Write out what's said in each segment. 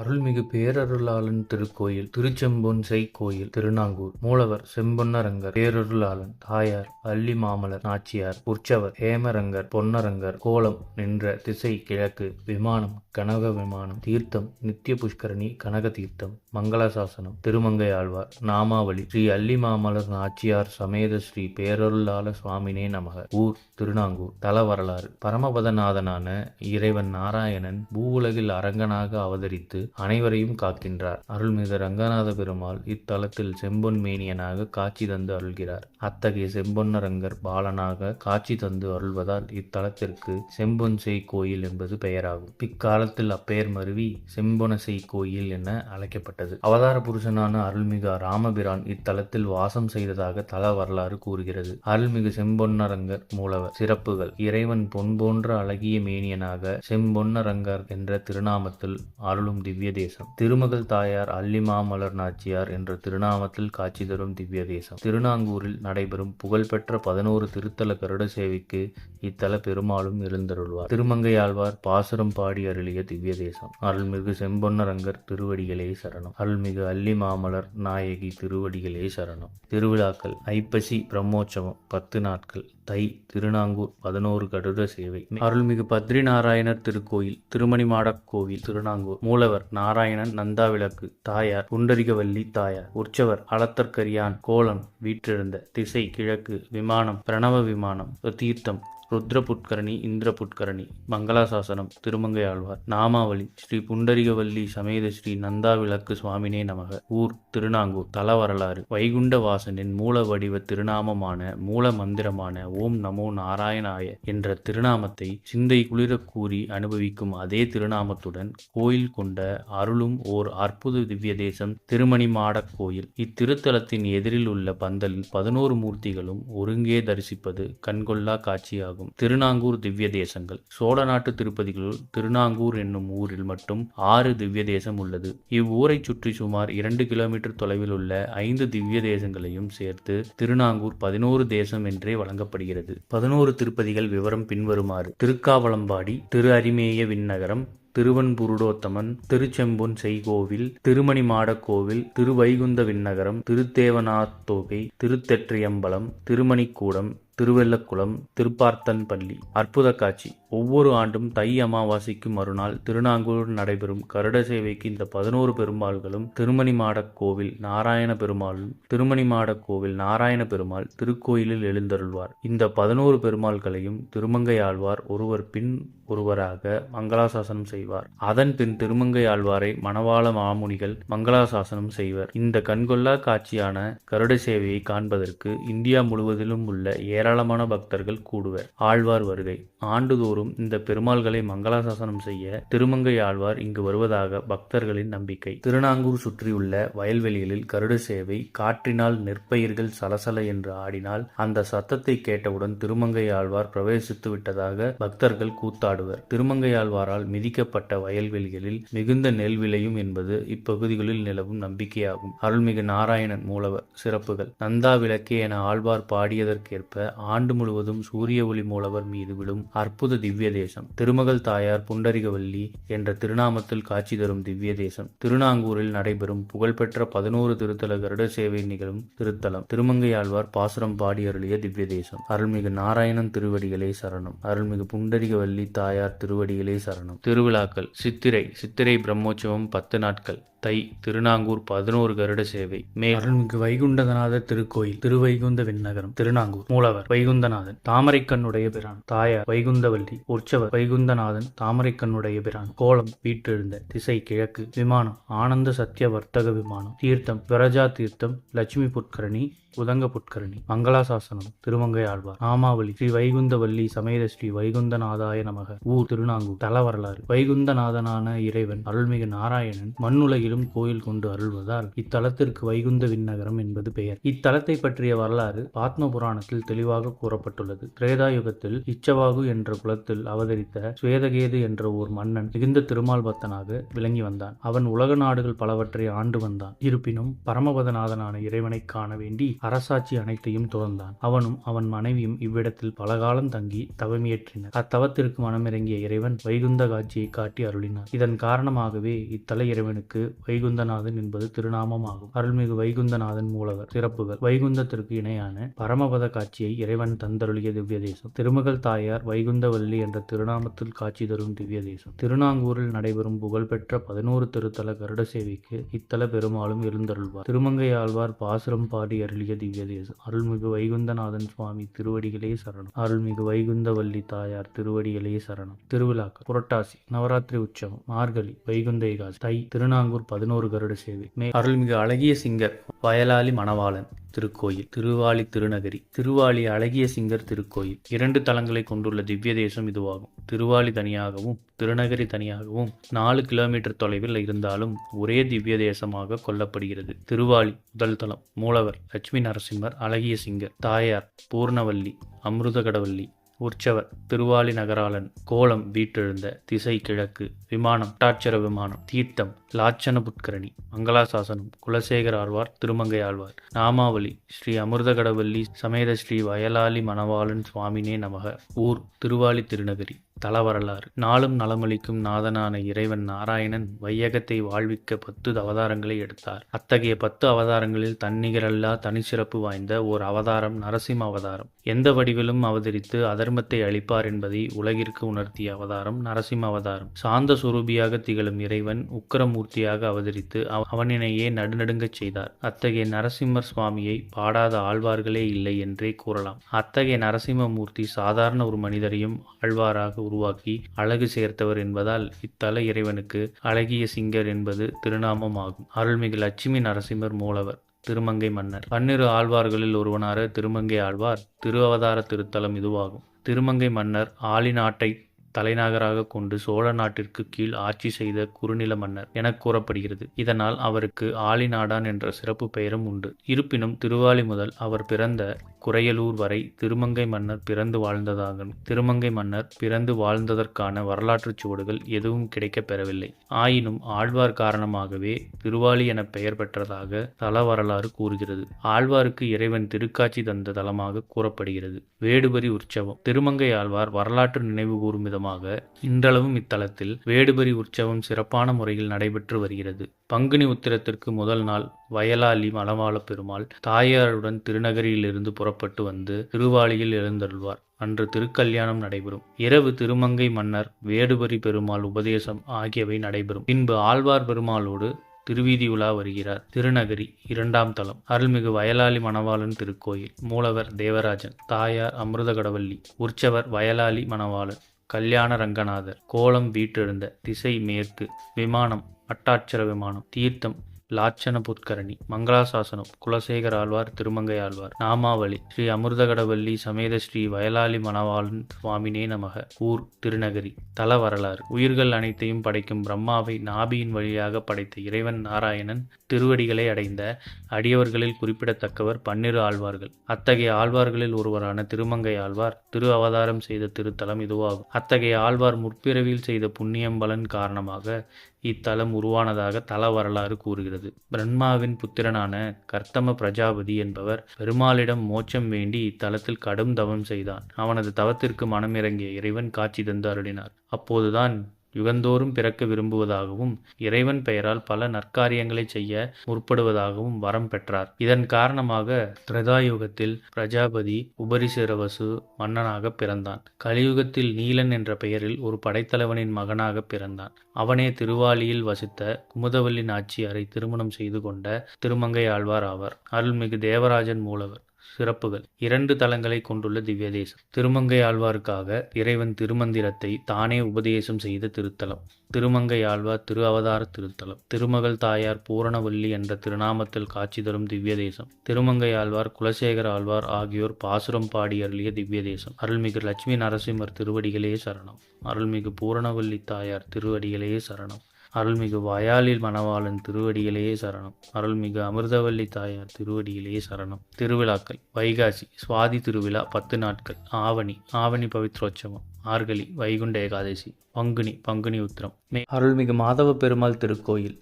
அருள்மிகு பேரருளாளன் திருக்கோயில் திருச்செம்பொன்செய் கோயில் திருநாங்கூர். மூலவர் செம்பொன்னரங்கர் பேரருளாளன் தாயார் அள்ளி மாமலர் நாச்சியார் உற்சவர் ஹேமரங்கர் பொன்னரங்கர் கோலம் நின்ற திசை கிழக்கு விமானம் கனக விமானம் தீர்த்தம் நித்திய புஷ்கரணி கனக தீர்த்தம் மங்களாசாசனம் திருமங்கை ஆழ்வார் நாமாவளி ஸ்ரீ அள்ளி மாமலர் நாச்சியார் சமேத ஸ்ரீ பேரருளாள சுவாமினே நமக. ஊர் திருநாங்கூர். தல வரலாறு. பரமபதநாதனான இறைவன் நாராயணன் பூவுலகில் அரங்கனாக அவதரித்து அனைவரையும் காக்கின்றார். அருள்மிகு ரங்கநாத பெருமாள் இத்தலத்தில் செம்பொன் மேனியனாக காட்சி தந்து அருள்கிறார். அத்தகைய செம்பொன்னரங்கர் பாலனாக காட்சி தந்து அருள்வதால் இத்தலத்திற்கு செம்பொன்செய் கோயில் என்பது பெயராகும். பிற்காலத்தில் அப்பெயர் மருவி செம்பொனசெய் கோயில் என அழைக்கப்பட்டது. அவதார புருஷனான அருள்மிகு ராமபிரான் இத்தலத்தில் வாசம் செய்ததாக தல வரலாறு கூறுகிறது. அருள்மிகு செம்பொன்னரங்கர் மூலவர். சிறப்புகள். இறைவன் பொன் போன்ற அழகிய மேனியனாக செம்பொன்னரங்கர் என்ற திருநாமத்தில் அருளும் திவ்ய தேசம் திருமகள் தாயார் அல்லிமாமலர் நாச்சியார் என்ற திருநாமத்தில் காட்சி தரும் திவ்ய தேசம் திருநாங்கூரில் நடைபெறும் புகழ்பெற்ற பதினோரு திருத்தல கருட சேவைக்கு இத்தல பெருமாளும் எழுந்தருள்வார். திருமங்கையாழ்வார் பாசுரம் பாடி அருளிய திவ்ய தேசம் அருள்மிகு செம்பொன்னரங்கர் திருவடிகளே சரணம். அருள்மிகு அல்லிமாமலர் நாயகி திருவடிகளே சரணம். திருவிழாக்கள் ஐப்பசி பிரம்மோற்சவம் பத்து நாட்கள். தை திருநாங்கூர் பதினோரு கருட சேவை. அருள்மிகு பத்ரி நாராயணர் திருக்கோயில் திருமணிமாடக் கோவில் திருநாங்கூர். மூலவர் நாராயணன் நந்தாவிளக்கு. தாயார் புண்டரிகவல்லி தாயார். உற்சவர் அளத்தற்கரியான் கோலம் வீற்றிருந்த திசை கிழக்கு விமானம். பிரணவ விமானம். தீர்த்தம். ருத்ர புட்கரணி இந்திர புட்கரணி மங்களாசாசனம் திருமங்கை ஆழ்வார் நாமாவளி ஸ்ரீ புண்டரிகவல்லி சமேத ஸ்ரீ நந்தா விளக்கு சுவாமினே நமக. ஊர் திருநாங்கூர் தல வரலாறு வைகுண்ட வாசனின் மூல வடிவ திருநாமமான மூல மந்திரமான ஓம் நமோ நாராயணாய என்ற திருநாமத்தை சிந்தை குளிர கூறி அனுபவிக்கும் அதே திருநாமத்துடன் கோயில் கொண்ட அருளும் ஓர் அற்புத திவ்ய தேசம் திருமணிமாடக் கோயில். இத்திருத்தலத்தின் எதிரில் உள்ள பந்தலில் பதினோரு மூர்த்திகளும் ஒருங்கே தரிசிப்பது கண்கொள்ளா காட்சியாகும். திருநாங்கூர் திவ்ய தேசங்கள் சோழ நாட்டு திருப்பதிகளுள் திருநாங்கூர் என்னும் ஊரில் மட்டும் ஆறு திவ்ய தேசம் உள்ளது. இவ்வூரை சுற்றி சுமார் இரண்டு கிலோமீட்டர் தொலைவில் உள்ள ஐந்து திவ்ய தேசங்களையும் சேர்த்து திருநாங்கூர் பதினோரு தேசம் என்றே வழங்கப்படுகிறது. பதினோரு திருப்பதிகள் விவரம் பின்வருமாறு. திருக்காவலம்பாடி திரு அரிமேய விண்ணகரம் திருவன்புருடோத்தமன் திருச்செம்பொன் செய்கோவில் திருமணி மாடக்கோவில் திருவைகுந்த விண்ணகரம் திருத்தேவனாத்தோகை திருத்தெற்றியம்பலம் திருமணிக்கூடம் திருவெல்லக்குளம் திருப்பார்த்தன் பள்ளி அற்புத காட்சி. ஒவ்வொரு ஆண்டும் தை அமாவாசைக்கு மறுநாள் திருநாங்கூர் நடைபெறும் கருட சேவைக்கு இந்த பதினோரு பெருமாள்களும் திருமணிமாடக் கோவில் நாராயண பெருமாளும் திருமணிமாடக் கோவில் நாராயண பெருமாள் திருக்கோயிலில் எழுந்தருள்வார். இந்த பதினோரு பெருமாள்களையும் திருமங்கை ஆழ்வார் ஒருவர் பின் ஒருவராக மங்களாசாசனம் செய்வார். அதன் பின் திருமங்கை ஆழ்வாரை மணவாள மாமுனிகள் மங்களாசாசனம் செய்வர். இந்த கண்கொள்ளா காட்சியான கருட சேவையை காண்பதற்கு இந்தியா முழுவதிலும் உள்ள ஏராளமான பக்தர்கள் கூடுவர். ஆழ்வார் வருகை. ஆண்டுதோறும் இந்த பெருமாள்களை மங்களாசாசனம் செய்ய திருமங்கை ஆழ்வார் இங்கு வருவதாக பக்தர்களின் நம்பிக்கை. திருநாங்கூர் சுற்றியுள்ள வயல்வெளிகளில் கருட சேவை காற்றினால் நெற்பயிர்கள் சலசல என்று ஆடினால் அந்த சத்தத்தை கேட்டவுடன் திருமங்கை ஆழ்வார் பிரவேசித்து விட்டதாக பக்தர்கள் கூத்தாடுவர். திருமங்கை ஆழ்வாரால் மிதிக்கப்பட்ட வயல்வெளிகளில் மிகுந்த நெல் விளையும் என்பது இப்பகுதிகளில் நிலவும் நம்பிக்கையாகும். அருள்மிகு நாராயணன் மூலவர் சிறப்புகள். நந்தா விளக்கே என ஆழ்வார் பாடியதற்கேற்ப ஆண்டு முழுவதும் சூரிய ஒளி மூலவர் மீது விழும் அற்புத திவ்ய தேசம் திருமகள் தாயார் புண்டரிகவல்லி என்ற திருநாமத்தில் காட்சி தரும் திவ்ய தேசம் திருநாங்கூரில் நடைபெறும் புகழ்பெற்ற பதினோரு திருத்தல கருட சேவை நிகழும் திருத்தலம். திருமங்கையாழ்வார் பாசுரம் பாடி அருளிய திவ்ய தேசம் அருள்மிகு நாராயணன் திருவடிகளே சரணம். அருள்மிகு புண்டரிகவல்லி தாயார் திருவடிகளே சரணம். திருவிழாக்கள். சித்திரை. சித்திரை பிரம்மோற்சவம் பத்து நாட்கள். தை திருநாங்கூர் பதினோரு கருட சேவை. மே அருள்மிகு வைகுண்டநாதர் திருக்கோயில் திருவைகுந்த விண்ணகரம் திருநாங்கூர். மூலவர் வைகுந்தநாதன் தாமரைக்கண்ணுடைய பிரான். தாயார் வைகுந்தவல்லி. உற்சவர் வைகுந்தநாதன் தாமரைக்கண்ணுடைய பிரான். கோலம் வீட்டெழுந்த திசை கிழக்கு. விமானம் ஆனந்த சத்திய வர்த்தக விமானம். தீர்த்தம் விரஜா தீர்த்தம் லட்சுமி புட்கரணி உதங்க புட்கரணி. மங்களாசாசனம் திருமங்கை ஆழ்வார். நாமாவளி ஸ்ரீ வைகுந்தவல்லி சமேத ஸ்ரீ வைகுந்தநாதாய நமக. ஊர் திருநாங்கூர். தல வரலாறு வைகுந்தநாதனான இறைவன் அருள்மிகு நாராயணன் மண்ணுலகில் சுற்றிலும் கோயில் கொண்டு அருள்வதால் இத்தலத்திற்கு வைகுந்த விண்ணகரம் என்பது பெயர். இத்தலத்தை பற்றிய வரலாறு பாத்ம புராணத்தில் தெளிவாக கூறப்பட்டுள்ளது. திரேதாயுகத்தில் இச்சவாகு என்ற குலத்தில் அவதரித்த சுவேதகேது என்ற ஓர் மன்னன் மிகுந்த திருமால் பக்தனாக விளங்கி வந்தான். அவன் உலக நாடுகள் பலவற்றை ஆண்டு வந்தான். இருப்பினும் பரமபதநாதனான இறைவனை காண வேண்டி அரசாட்சி அனைத்தையும் துறந்தான். அவனும் அவன் மனைவியும் இவ்விடத்தில் பலகாலம் தங்கி தவமியற்றினர் அத்தவத்திற்கு மனமிறங்கிய இறைவன் வைகுந்த காட்சியை காட்டி அருளினார் இதன் காரணமாகவே இத்தலை இறைவனுக்கு வைகுந்தநாதன் என்பது திருநாமமாகும். அருள்மிகு வைகுந்தநாதன் மூலவர் சிறப்புகள். வைகுந்தத்திற்கு இணையான பரமபத காட்சியை இறைவன் தந்தருளிய திவ்ய தேசம் திருமகள் தாயார் வைகுந்தவல்லி என்ற திருநாமத்தில் காட்சி தரும் திவ்ய தேசம் திருநாங்கூரில் நடைபெறும் புகழ்பெற்ற பதினோரு திருத்தல கருட சேவைக்கு இத்தல பெருமாளும் எழுந்தருள்வார். திருமங்கை ஆழ்வார் பாசுரம் பாடி அருளிய திவ்ய தேசம் அருள்மிகு வைகுந்தநாதன் சுவாமி திருவடிகளே சரணம். அருள்மிகு வைகுந்தவல்லி தாயார் திருவடிகளே சரணம். திருவிழாக்கள். புரட்டாசி நவராத்திரி உற்சவம். மார்கழி வைகுந்த ஏகாசி தை திருநாங்கூர் பதினோரு கருட சேவை. மே அருள்மிகு அழகிய சிங்கர் வயலாளி மணவாளன் திருக்கோயில் திருவாலி திருநகரி திருவாலி அழகிய சிங்கர் திருக்கோயில். இரண்டு தலங்களை கொண்டுள்ள திவ்ய தேசம் இதுவாகும். திருவாலி தனியாகவும் திருநகரி தனியாகவும் நாலு கிலோமீட்டர் தொலைவில் இருந்தாலும் ஒரே திவ்ய தேசமாக கொல்லப்படுகிறது திருவாலி முதல் தலம் மூலவர் லட்சுமி நரசிம்மர் அழகிய சிங்கர் தாயார் பூர்ணவல்லி அமிர்தகடவல்லி உற்சவர் திருவாலி நகராளன் கோலம் வீட்டெழுந்த திசை கிழக்கு விமானம் டாட்சர விமானம் தீர்த்தம் லாச்சன புட்கரணி மங்களாசாசனம் குலசேகர் ஆழ்வார் திருமங்கை ஆழ்வார் நாமாவளி ஸ்ரீ அமிர்தகடவல்லி சமேத ஸ்ரீ வயலாளி மணவாளன் சுவாமினே நமக ஊர் திருவாலி திருநகரி. தல வரலாறு நாளும் நலமளிக்கும் நாதனான இறைவன் நாராயணன் வையகத்தை வாழ்விக்க பத்து அவதாரங்களை எடுத்தார். அத்தகைய பத்து அவதாரங்களில் தன்னிகரல்லா தனிச்சிறப்பு வாய்ந்த ஓர் அவதாரம் நரசிம்ம அவதாரம். எந்த வடிவிலும் அவதரித்து அதர்மத்தை அளிப்பார் என்பதை உலகிற்கு உணர்த்திய அவதாரம் நரசிம்ம அவதாரம். சாந்த சுரூபியாக திகழும் இறைவன் உக்கரமூர்த்தியாக அவதரித்து அவனினையே நடுநடுங்கச் செய்தார். அத்தகைய நரசிம்மர் சுவாமியை பாடாத ஆழ்வார்களே இல்லை என்றே கூறலாம். அத்தகைய நரசிம்மமூர்த்தி சாதாரண ஒரு மனிதரையும் ஆழ்வாராக உருவாக்கி அழகு சேர்த்தவர் என்பதால் இத்தல இறைவனுக்கு அழகிய சிங்கர் என்பது திருநாமம் ஆகும் அருள்மிகு லட்சுமி நரசிம்மர் மூலவர் திருமங்கை மன்னர். பன்னிரு ஆழ்வார்களில் ஒருவனான திருமங்கை ஆழ்வார் திரு அவதார திருத்தலம் இதுவாகும். திருமங்கை மன்னர் ஆலி நாட்டை தலைநகராக கொண்டு சோழ நாட்டிற்கு கீழ் ஆட்சி செய்த குறுநில மன்னர் என கூறப்படுகிறது. இதனால் அவருக்கு ஆலிநாடான் என்ற சிறப்பு பெயரும் உண்டு. இருப்பினும் திருவாலி முதல் அவர் பிறந்த குறையலூர் வரை திருமங்கை மன்னர் பிறந்து வாழ்ந்ததாகும் திருமங்கை மன்னர் பிறந்து வாழ்ந்ததற்கான வரலாற்றுச் சுவடுகள் எதுவும் கிடைக்கப் பெறவில்லை. ஆயினும் ஆழ்வார் காரணமாகவே திருவாலி என பெயர் பெற்றதாக தல வரலாறு கூறுகிறது. ஆழ்வாருக்கு இறைவன் திருக்காட்சி தந்த தலமாக கூறப்படுகிறது. வேடுபரி உற்சவம். திருமங்கை ஆழ்வார் வரலாற்று நினைவு கூறும் விதமாக இன்றளவும் இத்தலத்தில் வேடுபரி உற்சவம் சிறப்பான முறையில் நடைபெற்று வருகிறது. பங்குனி உத்திரத்திற்கு முதல் நாள் வயலாளி மலமாள பெருமாள் தாயாருடன் திருநகரியிலிருந்து புறப்பட்டு வந்து திருவாளியில் எழுந்தருள்வார். அன்று திருக்கல்யாணம் நடைபெறும். இரவு திருமங்கை மன்னர் வேடுபரி பெருமாள் உபதேசம் ஆகியவை நடைபெறும். பின்பு ஆழ்வார் பெருமாளோடு திருவீதி உலா வருகிறார். திருநகரி இரண்டாம் தலம். அருள்மிகு வயலாளி மணவாளன் திருக்கோயில். மூலவர் தேவராஜன். தாயார் அமிர்தகடவல்லி. உற்சவர் வயலாளி மணவாளன். கல்யாண ரங்கநாதர். கோலம் வீட்டெழுந்த திசை மேற்கு. விமானம் அட்டாட்சர விமானம். தீர்த்தம் லாச்சன புத்கரணி மங்களாசாசனம் குலசேகர் ஆழ்வார் திருமங்கை ஆழ்வார் நாமாவளி ஸ்ரீ அமிர்தகடவல்லி சமேத ஸ்ரீ வயலாளி மணவாளன் சுவாமினே நமக. ஊர் திருநகரி தல வரலாறு. உயிர்கள் அனைத்தையும் படைக்கும் பிரம்மாவை நாபியின் வழியாக படைத்த இறைவன் நாராயணன் திருவடிகளை அடைந்த அடியவர்களில் குறிப்பிடத்தக்கவர் பன்னிரு ஆழ்வார்கள். அத்தகைய ஆழ்வார்களில் ஒருவரான திருமங்கை ஆழ்வார் திரு அவதாரம் செய்த திருத்தலம் இதுவாகும். அத்தகைய ஆழ்வார் முற்பிறவியில் செய்த புண்ணியம்பலன் காரணமாக இத்தலம் உருவானதாக தல வரலாறு கூறுகிறது. பிரம்மாவின் புத்திரனான கர்த்தம பிரஜாபதி என்பவர் பெருமாளிடம் மோட்சம் வேண்டி இத்தலத்தில் கடும் தவம் செய்தான். அவனது தவத்திற்கு மனமிறங்கிய இறைவன் காட்சி தந்து அருளினார். அப்போதுதான் யுகந்தோறும் பிறக்க விரும்புவதாகவும் இறைவன் பெயரால் பல நற்காரியங்களை செய்ய முற்படுவதாகவும் வரம் பெற்றார். இதன் காரணமாக திரதாயுகத்தில் பிரஜாபதி உபரிசிரவசு மன்னனாக பிறந்தான். கலியுகத்தில் நீலன் என்ற பெயரில் ஒரு படைத்தலைவனின் மகனாக பிறந்தான். அவனே திருவாலியில் வசித்த குமுதவல்லி நாச்சியாரை திருமணம் செய்து கொண்ட திருமங்கை ஆழ்வார் ஆவார். அருள்மிகு தேவராஜன் மூலவர். சிறப்புகள். இரண்டு தலங்களை கொண்டுள்ள திவ்ய தேசம் திருமங்கை ஆழ்வாருக்காக இறைவன் திருமந்திரத்தை தானே உபதேசம் செய்த திருத்தலம். திருமங்கை ஆழ்வார் திரு அவதார திருத்தலம். திருமகள் தாயார் பூரணவல்லி என்ற திருநாமத்தில் காட்சி தரும் திவ்ய தேசம் திருமங்கை ஆழ்வார் குலசேகர ஆழ்வார் ஆகியோர் பாசுரம் பாடி அருளிய திவ்ய தேசம் அருள்மிகு லட்சுமி நரசிம்மர் திருவடிகளே சரணம். அருள்மிகு பூரணவல்லி தாயார் திருவடிகளே சரணம். அருள்மிகு வயாலில் மணவாளன் திருவடியிலேயே சரணம். அருள்மிகு அமிர்தவல்லி தாயார் திருவடியிலேயே சரணம். திருவிழாக்கள் வைகாசி சுவாதி திருவிழா பத்து நாட்கள். ஆவணி ஆவணி பவித்ரோற்சவம். ஆர்கழி வைகுண்ட ஏகாதசி. பங்குனி பங்குனி உத்திரம். மே அருள்மிகு மாதவ பெருமாள் திருக்கோயில்.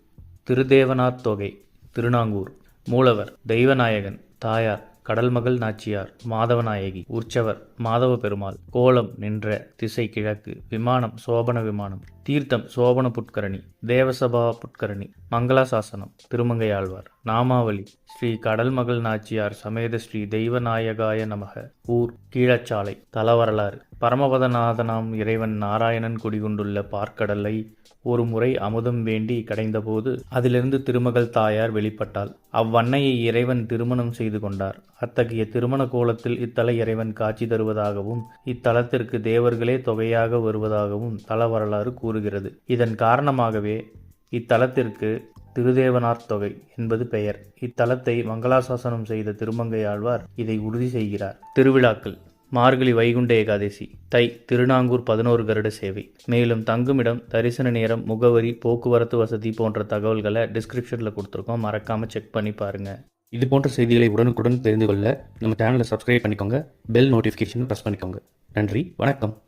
திருதேவனார் தொகை திருநாங்கூர். மூலவர் தெய்வநாயகன். தாயார் கடல்மகள் நாச்சியார். மாதவநாயகி உற்சவர் மாதவ பெருமாள். கோலம் நின்ற திசை கிழக்கு விமானம் சோபன விமானம். தீர்த்தம் சோபன புட்கரணி தேவசபா புட்கரணி மங்களாசாசனம் திருமங்கையாழ்வார் நாமாவளி ஸ்ரீ கடல் மகள் நாச்சியார் சமேத ஸ்ரீ தெய்வநாயகாய நமக ஊர் கீழச்சாலை தலவரலாறு பரமபதநாதனாம் இறைவன் நாராயணன் குடிகொண்டுள்ள பார்க்கடலை ஒரு முறை அமுதம் வேண்டி கடைந்தபோது அதிலிருந்து திருமகள் தாயார் வெளிப்பட்டாள். அவ்வன்னையை இறைவன் திருமணம் செய்து கொண்டார். அத்தகைய திருமண கோலத்தில் இத்தல இறைவன் காட்சி தருவதாகவும் இத்தலத்திற்கு தேவர்களே தொகையாக வருவதாகவும் தல வரலாறு கூறுகிறது. இதன் காரணமாகவே இத்தலத்திற்கு திருதேவனார் தொகை என்பது பெயர். இத்தலத்தை மங்களாசாசனம் செய்த திருமங்கையாழ்வார் இதை உறுதி செய்கிறார். திருவிழாக்கள். மார்கழி வைகுண்ட ஏகாதசி. தை திருநாங்கூர் பதினோரு கருட சேவை. மேலும் தங்குமிடம் தரிசன நேரம் முகவரி போக்குவரத்து வசதி போன்ற தகவல்களை டிஸ்கிரிப்ஷனில் கொடுத்துருக்கோம். மறக்காமல் செக் பண்ணி பாருங்கள் இது போன்ற செய்திகளை உடனுக்குடன் தெரிந்து கொள்ள நம்ம சேனலை சப்ஸ்கிரைப் பண்ணிக்கோங்க. பெல் நோட்டிஃபிகேஷன் ப்ரெஸ் பண்ணிக்கோங்க. நன்றி. வணக்கம்.